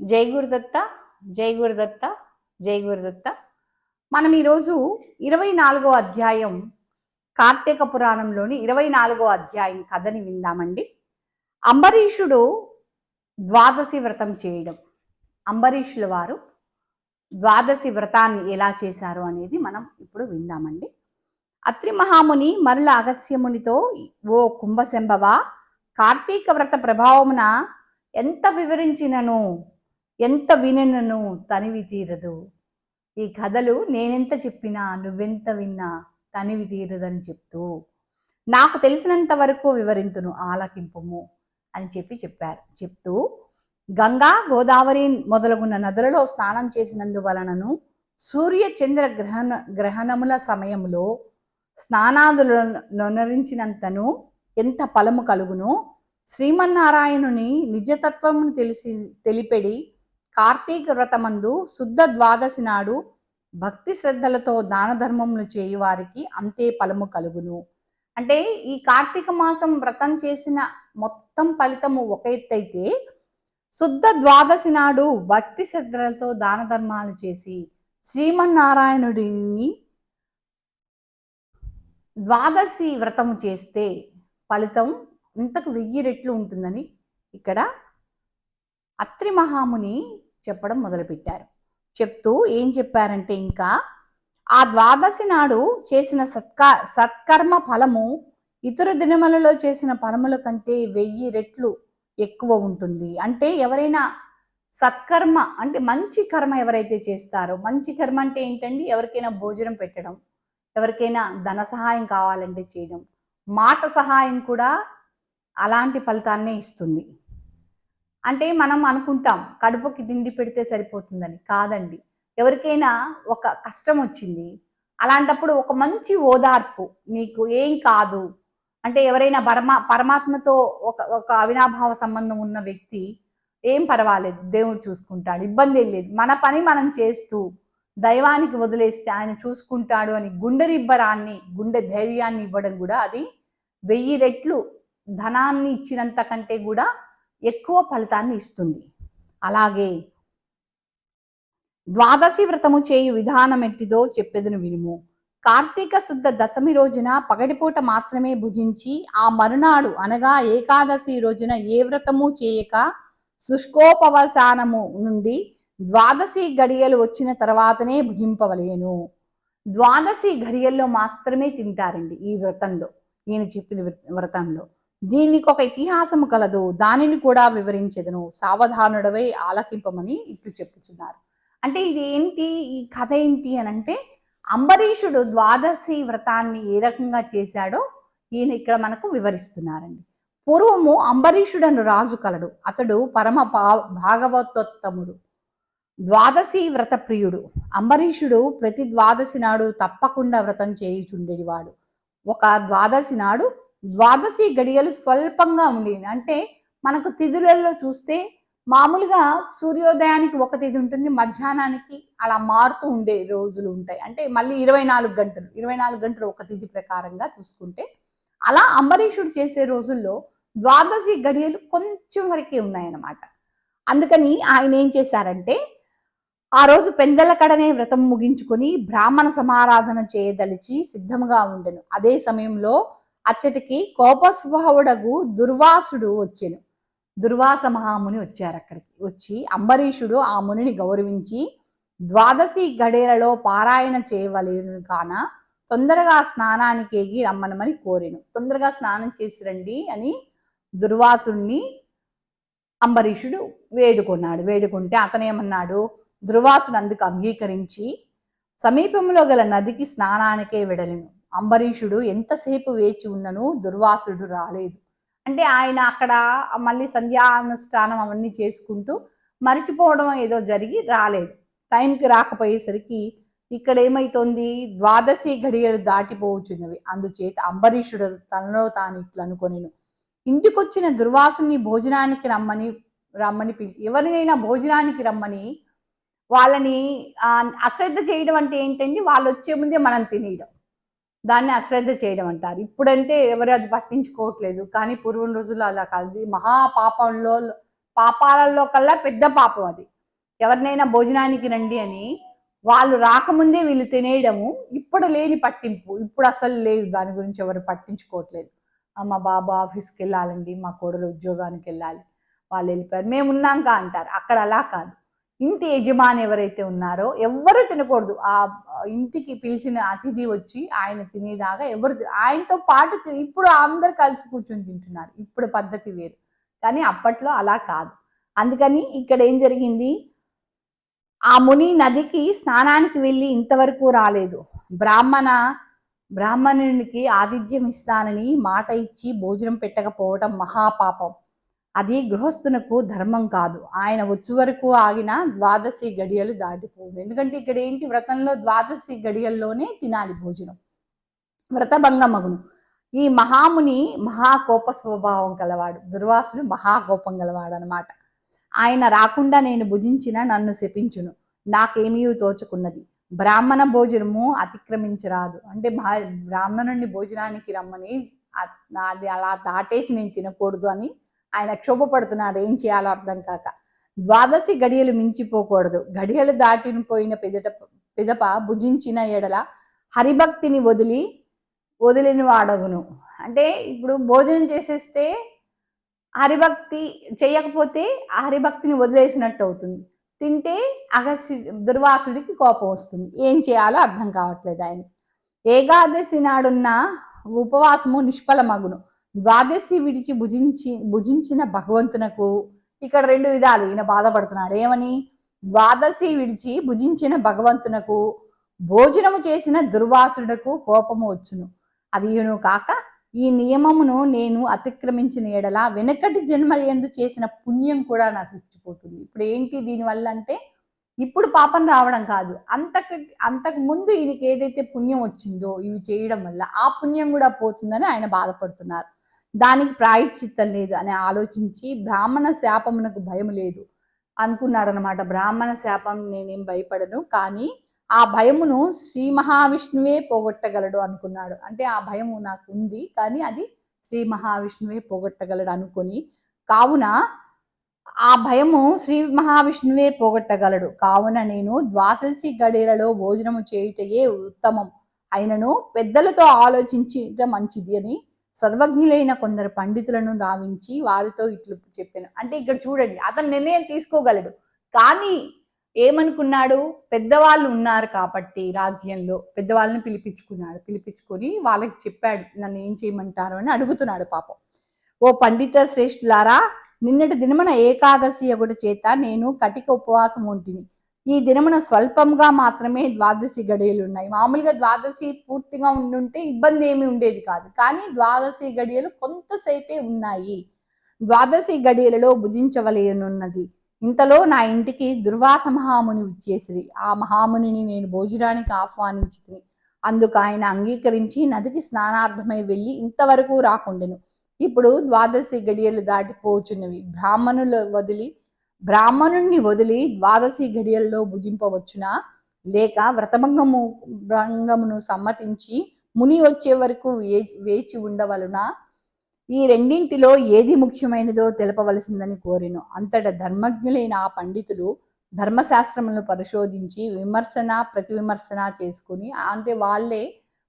జై గురుదత్త జై గురుదత్త జై గురుదత్త మనం ఈరోజు ఇరవై నాలుగో అధ్యాయం కార్తీక పురాణంలోని ఇరవై నాలుగో అధ్యాయం కథని విందామండి. అంబరీషుడు ద్వాదశి వ్రతం చేయడం. అంబరీషుల వారు ద్వాదశి వ్రతాన్ని ఎలా చేశారు అనేది మనం ఇప్పుడు విందామండి. అత్రి మహాముని మరుల అగస్యమునితో ఓ కుంభశంభవ కార్తీక వ్రత ప్రభావమున ఎంత వివరించినను? ఎంత వినను తనివి తీరదు. ఈ కథలు నేనెంత చెప్పినా నువ్వెంత విన్నా తనివి తీరదని చెప్తూ నాకు తెలిసినంత వరకు వివరింతును ఆలకింపుము అని చెప్పి చెప్పారు. చెప్తూ గంగా గోదావరి మొదలగున్న నదులలో స్నానం చేసినందువలనను సూర్య చంద్ర గ్రహణ గ్రహణముల సమయంలో స్నానాదులనరించినంతను ఎంత ఫలము కలుగును? శ్రీమన్నారాయణుని నిజతత్వమును తెలిసి తెలిపెడి కార్తీక వ్రతమందు శుద్ధ ద్వాదశి నాడు భక్తి శ్రద్ధలతో దాన ధర్మములు చేయువారికి అంతే ఫలము కలుగును. అంటే ఈ కార్తీక మాసం వ్రతం చేసిన మొత్తం ఫలితము ఒక ఎత్తైతే శుద్ధ ద్వాదశి నాడు భక్తి శ్రద్ధలతో దాన ధర్మాలు చేసి శ్రీమన్నారాయణుడిని ద్వాదశి వ్రతము చేస్తే ఫలితం ఇంతకు వెయ్యి రెట్లు ఉంటుందని ఇక్కడ అత్రి మహాముని చెప్పడం మొదలుపెట్టారు. చెప్తూ ఏం చెప్పారంటే ఇంకా ఆ ద్వాదశి నాడు చేసిన సత్క సత్కర్మ ఫలము ఇతర దినములలో చేసిన ఫలముల కంటే వెయ్యి రెట్లు ఎక్కువ ఉంటుంది. అంటే ఎవరైనా సత్కర్మ అంటే మంచి కర్మ ఎవరైతే చేస్తారో మంచి కర్మ అంటే ఏంటండి? ఎవరికైనా భోజనం పెట్టడం ఎవరికైనా ధన సహాయం కావాలంటే చేయడం మాట సహాయం కూడా అలాంటి ఫలితాన్నే ఇస్తుంది. అంటే మనం అనుకుంటాం కడుపుకి తిండి పెడితే సరిపోతుందని. కాదండి. ఎవరికైనా ఒక కష్టం వచ్చింది అలాంటప్పుడు ఒక మంచి ఓదార్పు నీకు ఏం కాదు. అంటే ఎవరైనా పరమా పరమాత్మతో ఒక ఒక అవినాభావ సంబంధం ఉన్న వ్యక్తి ఏం పర్వాలేదు దేవుడు చూసుకుంటాడు ఇబ్బంది లేదు. మన పని మనం చేస్తూ దైవానికి వదిలేస్తే ఆయన చూసుకుంటాడు అని గుండె రిబ్బరాన్ని గుండె ధైర్యాన్ని ఇవ్వడం కూడా అది వెయ్యి రెట్లు ధనాన్ని ఇచ్చినంత కంటే కూడా ఎక్కువ ఫలితాన్ని ఇస్తుంది. అలాగే ద్వాదశి వ్రతము చేయు విధానం ఎట్టిదో చెప్పెదను వినుము. కార్తీక శుద్ధ దశమి రోజున పగటిపూట మాత్రమే భుజించి ఆ మరునాడు అనగా ఏకాదశి రోజున ఏ వ్రతము చేయక శుష్కోపవసానము నుండి ద్వాదశి గడియలు వచ్చిన తర్వాతనే భుజింపవలేను. ద్వాదశి ఘడియల్లో మాత్రమే తింటారండి ఈ వ్రతంలో ఈయన చెప్పిన వ్రతంలో. దీనికి ఒక ఇతిహాసము కలదు. దానిని కూడా వివరించదును. సావధానుడవై ఆలకింపమని ఇట్లు చెప్పుచున్నారు. అంటే ఇది ఏంటి? ఈ కథ ఏంటి అని అంటే అంబరీషుడు ద్వాదశి వ్రతాన్ని ఏ రకంగా చేశాడో ఈయన ఇక్కడ మనకు వివరిస్తున్నారండి. పూర్వము అంబరీషుడను రాజు కలడు. అతడు పరమ భాగవతోత్తముడు. ద్వాదశి వ్రత ప్రియుడు. అంబరీషుడు ప్రతి ద్వాదశి నాడు తప్పకుండా వ్రతం చేయుచుండేవాడు. ఒక ద్వాదశి నాడు ద్వాదశి గడియలు స్వల్పంగా ఉండేవి అంటే మనకు తిథులలో చూస్తే మామూలుగా సూర్యోదయానికి ఒక తిథి ఉంటుంది మధ్యాహ్నానికి అలా మారుతూ ఉండే రోజులు ఉంటాయి. అంటే మళ్ళీ ఇరవై నాలుగు గంటలు ఇరవై నాలుగు గంటలు ఒక తిథి ప్రకారంగా చూసుకుంటే అలా అంబరీషుడు చేసే రోజుల్లో ద్వాదశి గడియలు కొంచెం వరకే ఉన్నాయన్నమాట. అందుకని ఆయన ఏం చేశారంటే ఆ రోజు పెందల కడనే వ్రతం ముగించుకొని బ్రాహ్మణ సమారాధన చేయదలిచి సిద్ధముగా ఉండెను. అదే సమయంలో అచ్చటికి కోపస్వభావుడగు దుర్వాసుడు వచ్చాను. దుర్వాస మహాముని వచ్చారు అక్కడికి. వచ్చి అంబరీషుడు ఆ మునిని గౌరవించి ద్వాదశి గడేలలో పారాయణ చేయవలేను కాన తొందరగా స్నానానికి ఎగి రమ్మనమని కోరాను. తొందరగా స్నానం చేసి రండి అని దుర్వాసుడిని అంబరీషుడు వేడుకున్నాడు. వేడుకుంటే అతనేమన్నాడు దుర్వాసుడు అందుకు అంగీకరించి సమీపంలో గల నదికి స్నానానికే విడలేను. అంబరీషుడు ఎంతసేపు వేచి ఉన్నను దుర్వాసుడు రాలేదు. అంటే ఆయన అక్కడ మళ్ళీ సంధ్యానుష్ఠానం అవన్నీ చేసుకుంటూ మరిచిపోవడం ఏదో జరిగి రాలేదు. టైంకి రాకపోయేసరికి ఇక్కడ ఏమైతుంది ద్వాదశి ఘడియలు దాటిపోవచ్చున్నవి. అందుచేత అంబరీషుడు తనలో తాను ఇట్లా అనుకొనిను. ఇంటికొచ్చిన దుర్వాసుని భోజనానికి రమ్మని రమ్మని పిలిచి ఎవరినైనా భోజనానికి రమ్మని వాళ్ళని అశ్రద్ధ చేయడం అంటే ఏంటండి? వాళ్ళు వచ్చే ముందే మనం తినేయడం. దాన్ని అశ్రద్ధ చేయడం అంటారు. ఇప్పుడంటే ఎవరు అది పట్టించుకోవట్లేదు. కానీ పూర్వం రోజుల్లో అలా కాదు. మహాపాపంలో పాపాలలో కల్లా పెద్ద పాపం అది. ఎవరినైనా భోజనానికి రండి అని వాళ్ళు రాకముందే వీళ్ళు తినేయడము ఇప్పుడు లేని పట్టింపు. ఇప్పుడు అసలు లేదు. దాని గురించి ఎవరు పట్టించుకోవట్లేదు. మా బాబా ఆఫీస్కి వెళ్ళాలండి. మా కోడలు ఉద్యోగానికి వెళ్ళాలి. వాళ్ళు వెళ్ళిపోయారు. మేము ఉన్నాక అంటారు. అక్కడ అలా కాదు. ఇంటి యజమాని ఎవరైతే ఉన్నారో ఎవరు తినకూడదు. ఆ ఇంటికి పిలిచిన అతిథి వచ్చి ఆయన తినేదాకా ఎవరు ఆయనతో పాటు తి- ఇప్పుడు అందరు కలిసి కూర్చొని తింటున్నారు. ఇప్పుడు పద్ధతి వేరు. కానీ అప్పట్లో అలా కాదు. అందుకని ఇక్కడ ఏం జరిగింది? ఆ ముని నదికి స్నానానికి వెళ్ళి ఇంతవరకు రాలేదు. బ్రాహ్మణ బ్రాహ్మణునికి ఆతిథ్యం ఇస్తానని మాట ఇచ్చి భోజనం పెట్టకపోవటం మహాపాపం. అది గృహస్థునకు ధర్మం కాదు. ఆయన వచ్చే వరకు ఆగిన ద్వాదశి గడియలు దాటిపోవు. ఎందుకంటే ఇక్కడ ఏంటి? వ్రతంలో ద్వాదశి గడియల్లోనే తినాలి భోజనం. వ్రతభంగమగును. ఈ మహాముని మహాకోప స్వభావం కలవాడు. దుర్వాసుడు మహాకోపం గలవాడు అనమాట ఆయన రాకుండా నేను భుజించిన నన్ను శపించును. నాకేమీ తోచుకున్నది. బ్రాహ్మణ భోజనము అతిక్రమించరాదు. అంటే బ్రాహ్మణుని భోజనానికి రమ్మని అది అలా దాటేసి నేను తినకూడదు అని ఆయన క్షోభపడుతున్నారు ఏం చేయాలో అర్థం కాక. ద్వాదశి గడియలు మించిపోకూడదు. గడియలు దాటిని పోయిన పెదట పిదప భుజించిన ఎడల హరిభక్తిని వదిలి వదిలిన వాడవును అంటే ఇప్పుడు భోజనం చేసేస్తే హరిభక్తి చేయకపోతే ఆ హరిభక్తిని వదిలేసినట్టు అవుతుంది. తింటే అగస్య దుర్వాసుడికి కోపం వస్తుంది. ఏం చేయాలో అర్థం కావట్లేదు ఆయన ఏకాదశి నాడున్న ఉపవాసము నిష్ఫలమగును. ద్వాదశి విడిచి భుజించి భుజించిన భగవంతునకు ఇక్కడ రెండు విధాలు ఈయన బాధపడుతున్నాడు. ఏమని? ద్వాదశి విడిచి భుజించిన భగవంతునకు భోజనము చేసిన దుర్వాసుడకు కోపము వచ్చును. అది ఈయను కాక ఈ నియమమును నేను అతిక్రమించిన ఎడల వెనకటి జన్మల ఎందు చేసిన పుణ్యం కూడా నశించిపోతుంది ఇప్పుడు ఏంటి దీనివల్ల అంటే ఇప్పుడు పాపం రావడం కాదు. అంతకు అంతకు ముందు ఈయనకి ఏదైతే పుణ్యం వచ్చిందో ఇవి చేయడం వల్ల ఆ పుణ్యం కూడా పోతుందని ఆయన బాధపడుతున్నారు. దానికి ప్రాయశ్చిత్తం లేదు అని ఆలోచించి బ్రాహ్మణ శాపమునకు భయం లేదు అనుకున్నాడు అనమాట బ్రాహ్మణ శాపం నేనేం భయపడను కానీ ఆ భయమును శ్రీ మహావిష్ణువే పోగొట్టగలడు అనుకున్నాడు. అంటే ఆ భయము నాకు ఉంది కానీ అది శ్రీ మహావిష్ణువే పోగొట్టగలడు అనుకొని. కావున ఆ భయము శ్రీ మహావిష్ణువే పోగొట్టగలడు. కావున నేను ద్వాదశి గడేలలో భోజనము చేయుటయే ఉత్తమం. అయినను పెద్దలతో ఆలోచించట మంచిది అని సర్వజ్ఞులైన కొందరు పండితులను రావించి వారితో ఇట్లు చెప్పాను. అంటే ఇక్కడ చూడండి అతను నిర్ణయం తీసుకోగలడు. కానీ ఏమనుకున్నాడు? పెద్దవాళ్ళు ఉన్నారు కాబట్టి రాజ్యంలో పెద్దవాళ్ళని పిలిపించుకున్నాడు. పిలిపించుకొని వాళ్ళకి చెప్పాడు నన్ను ఏం చేయమంటారు? అని అడుగుతున్నాడు పాపం. ఓ పండిత శ్రేష్ఠులారా నిన్నటి దినమన ఏకాదశి ఒకటి చేత నేను కటిక ఉపవాసం ఉంటిని. ఈ దినమున స్వల్పంగా మాత్రమే ద్వాదశి గడియలు ఉన్నాయి. మామూలుగా ద్వాదశి పూర్తిగా ఉండుంటే ఇబ్బంది ఏమీ ఉండేది కాదు. కానీ ద్వాదశి గడియలు కొంతసేపే ఉన్నాయి. ద్వాదశి గడియలలో భుజించవలయనున్నది ఇంతలో నా ఇంటికి దుర్వాస మహాముని వచ్చేసిరి. ఆ మహామునిని నేను భోజనానికి ఆహ్వానించి అందుకు ఆయన అంగీకరించి నదికి స్నానార్థమై వెళ్ళి ఇంతవరకు రాకుండెను. ఇప్పుడు ద్వాదశి గడియలు దాటిపోచున్నవి. బ్రాహ్మణులు వదిలి బ్రాహ్మణుణ్ణి వదిలి ద్వాదశి గడియల్లో భుజింపవచ్చునా? లేక వ్రతభంగము భంగమును సమ్మతించి ముని వచ్చే వరకు వేచి ఉండవలనా? ఈ రెండింటిలో ఏది ముఖ్యమైనదో తెలపవలసిందని కోరెను. అంతట ధర్మజ్ఞులైన ఆ పండితులు ధర్మశాస్త్రములను పరిశోధించి విమర్శన ప్రతి విమర్శన చేసుకుని అంటే వాళ్ళే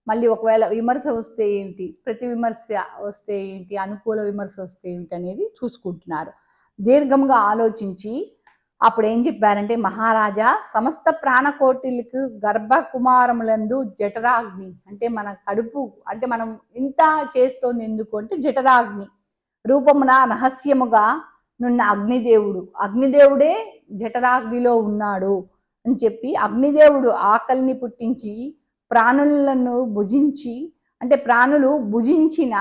మళ్ళీ ఒకవేళ విమర్శ వస్తే ఏంటి? ప్రతి విమర్శ వస్తే ఏంటి? అనుకూల విమర్శ వస్తే ఏంటి అనేది చూసుకుంటున్నారు. దీర్ఘంగా ఆలోచించి అప్పుడు ఏం చెప్పారంటే మహారాజా సమస్త ప్రాణకోటిలకు గర్భకుమారములందు జఠరాగ్ని. అంటే మన కడుపు అంటే మనం ఇంత చేస్తోంది ఎందుకు అంటే జఠరాగ్ని. రూపమున రహస్యముగా నున్న అగ్నిదేవుడు అగ్నిదేవుడే జఠరాగ్నిలో ఉన్నాడు అని చెప్పి అగ్నిదేవుడు ఆకలిని పుట్టించి ప్రాణులను భుజించి అంటే ప్రాణులు భుజించిన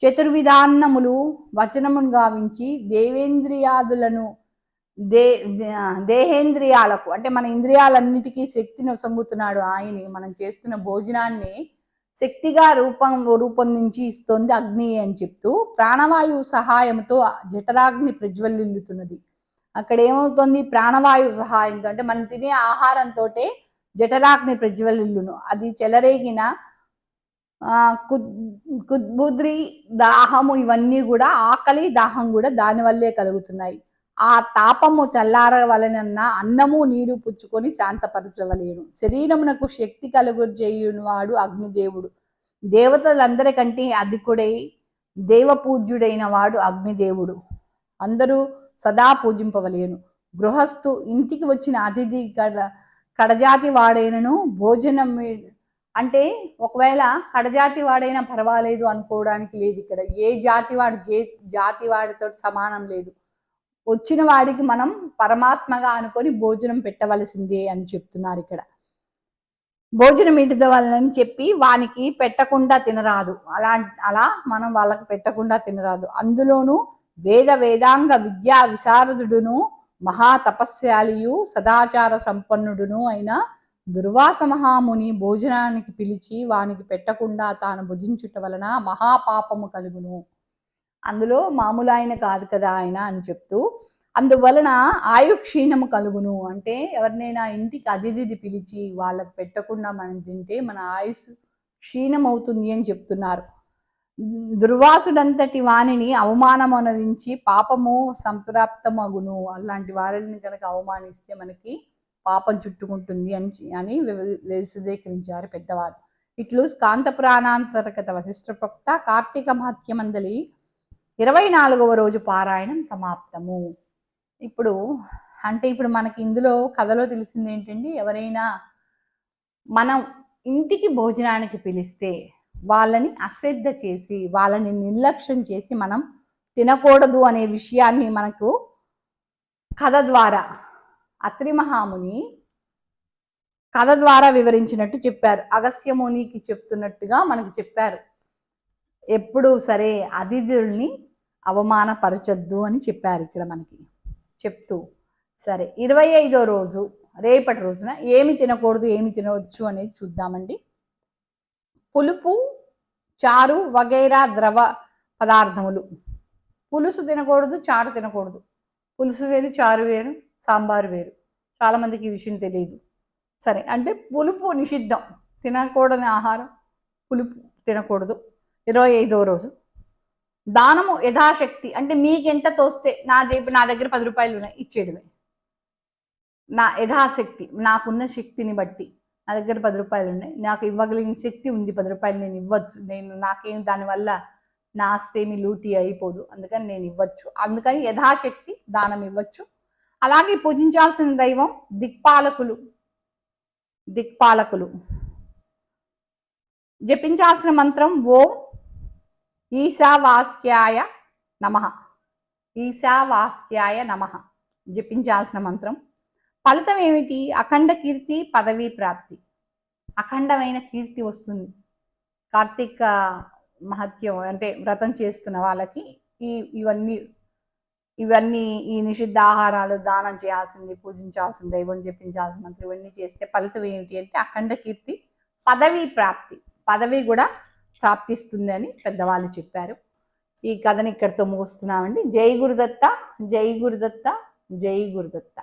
చతుర్విధాన్నములు వచనమును గావించి దేవేంద్రియాదులను దే దేహేంద్రియాలకు అంటే మన ఇంద్రియాలన్నిటికీ శక్తిని ఒసంగుతున్నాడు ఆయన. మనం చేస్తున్న భోజనాన్ని శక్తిగా రూపం రూపొందించి ఇస్తోంది అగ్ని అని చెప్తూ ప్రాణవాయువు సహాయంతో జఠరాగ్ని ప్రజ్వలిల్లుతున్నది. అక్కడ ఏమవుతుంది ప్రాణవాయువు సహాయంతో అంటే మనం తినే ఆహారంతో జఠరాగ్ని ప్రజ్వలిల్లును. అది చెలరేగిన కుద్బుద్రి దాహము ఇవన్నీ కూడా ఆకలి దాహం కూడా దానివల్లే కలుగుతున్నాయి. ఆ తాపము చల్లారవలనన్న అన్నము నీరు పుచ్చుకొని శాంతపరచవలేను శరీరమునకు శక్తి కలుగు వాడు అగ్నిదేవుడు. దేవతలందరికంటే అధికుడై దేవపూజ్యుడైన వాడు అగ్నిదేవుడు. అందరూ సదా పూజింపవలేను. గృహస్థు ఇంటికి వచ్చిన అతిథి కడ కడజాతి వాడైనను భోజనం అంటే ఒకవేళ కడజాతి వాడైనా పర్వాలేదు అనుకోవడానికి లేదు ఇక్కడ. ఏ జాతి వాడు జే జాతి వాడితో సమానం లేదు. వచ్చిన వాడికి మనం పరమాత్మగా అనుకొని భోజనం పెట్టవలసిందే అని చెప్తున్నారు ఇక్కడ. భోజనం ఇటుదవలని చెప్పి వానికి పెట్టకుండా తినరాదు. అలా అలా మనం వాళ్ళకి పెట్టకుండా తినరాదు. అందులోనూ వేద వేదాంగ విద్యా విశారదుడును మహా తపస్శాలియు సదాచార సంపన్నుడును అయిన దుర్వాస మహాముని భోజనానికి పిలిచి వానికి పెట్టకుండా తాను భుజించుట వలన మహాపాపము కలుగును. అందులో మామూలు ఆయన కాదు కదా ఆయన అని చెప్తూ అందువలన ఆయుక్షీణము కలుగును. అంటే ఎవరినైనా ఇంటికి అతిథిది పిలిచి వాళ్ళకి పెట్టకుండా మనం తింటే మన ఆయుస్ క్షీణమవుతుంది అని చెప్తున్నారు. దుర్వాసుడంతటి వాణిని అవమానమనరించి పాపము సంప్రాప్తమగును. అలాంటి వారిని కనుక అవమానిస్తే మనకి పాపం చుట్టుకుంటుంది అని అని విశదీకరించారు పెద్దవారు ఇట్లు స్కాంత పురాణాంతర్గత వశిష్ఠ ప్రక్త కార్తీక మహత్యమందలి ఇరవై నాలుగవ రోజు పారాయణం సమాప్తము. ఇప్పుడు అంటే ఇప్పుడు మనకి ఇందులో కథలో తెలిసింది ఏంటండి? ఎవరైనా మనం ఇంటికి భోజనానికి పిలిస్తే వాళ్ళని అశ్రద్ధ చేసి వాళ్ళని నిర్లక్ష్యం చేసి మనం తినకూడదు అనే విషయాన్ని మనకు కథ ద్వారా అత్రి మహాముని కథ ద్వారా వివరించినట్టు చెప్పారు. అగస్యమునికి చెప్తున్నట్టుగా మనకు చెప్పారు. ఎప్పుడు సరే అతిథుల్ని అవమానపరచొద్దు అని చెప్పారు ఇక్కడ మనకి. చెప్తూ సరే ఇరవై ఐదో రోజు రేపటి రోజున ఏమి తినకూడదు ఏమి తినవచ్చు అనేది చూద్దామండి. పులుపు చారు వగైరా ద్రవ పదార్థములు. పులుసు తినకూడదు చారు తినకూడదు. పులుసు వేరు చారు వేరు సాంబారు వేరు. చాలామందికి ఈ విషయం తెలియదు సరే అంటే పులుపు నిషిద్ధం. తినకూడని ఆహారం పులుపు తినకూడదు. ఇరవై ఐదో రోజు. దానము యథాశక్తి. అంటే మీకెంత తోస్తే నా జేబు నా దగ్గర పది రూపాయలు ఉన్నాయి ఇచ్చేయడమే. నా యథాశక్తి నాకున్న శక్తిని బట్టి. నా దగ్గర పది రూపాయలు ఉన్నాయి. నాకు ఇవ్వగలిగిన శక్తి ఉంది పది రూపాయలు నేను ఇవ్వచ్చు. నేను నాకేం దానివల్ల నా ఆస్తేమి ఏమి లూటీ అయిపోదు. అందుకని నేను ఇవ్వచ్చు. అందుకని యథాశక్తి దానం ఇవ్వచ్చు. అలాగే పూజించాల్సిన దైవం దిక్పాలకులు. దిక్పాలకులు. జపించాల్సిన మంత్రం ఓం ఈశావాస్యాయ నమ. ఈశావాస్యాయ నమ. జపించాల్సిన మంత్రం. ఫలితం ఏమిటి? అఖండ కీర్తి పదవీ ప్రాప్తి. అఖండమైన కీర్తి వస్తుంది. కార్తీక మహత్యం అంటే వ్రతం చేస్తున్న వాళ్ళకి ఈ ఇవన్నీ ఇవన్నీ ఈ నిషిద్ధ ఆహారాలు దానం చేయాల్సింది పూజించాల్సింది దైవం చెప్పించాల్సినంత ఇవన్నీ చేస్తే ఫలితం ఏమిటి అంటే అఖండ కీర్తి పదవి ప్రాప్తి. పదవి కూడా ప్రాప్తిస్తుంది అని పెద్దవాళ్ళు చెప్పారు. ఈ కథని ఇక్కడితో ముగుస్తున్నామండి. జై గురుదత్త జై గురుదత్త జై గురుదత్త.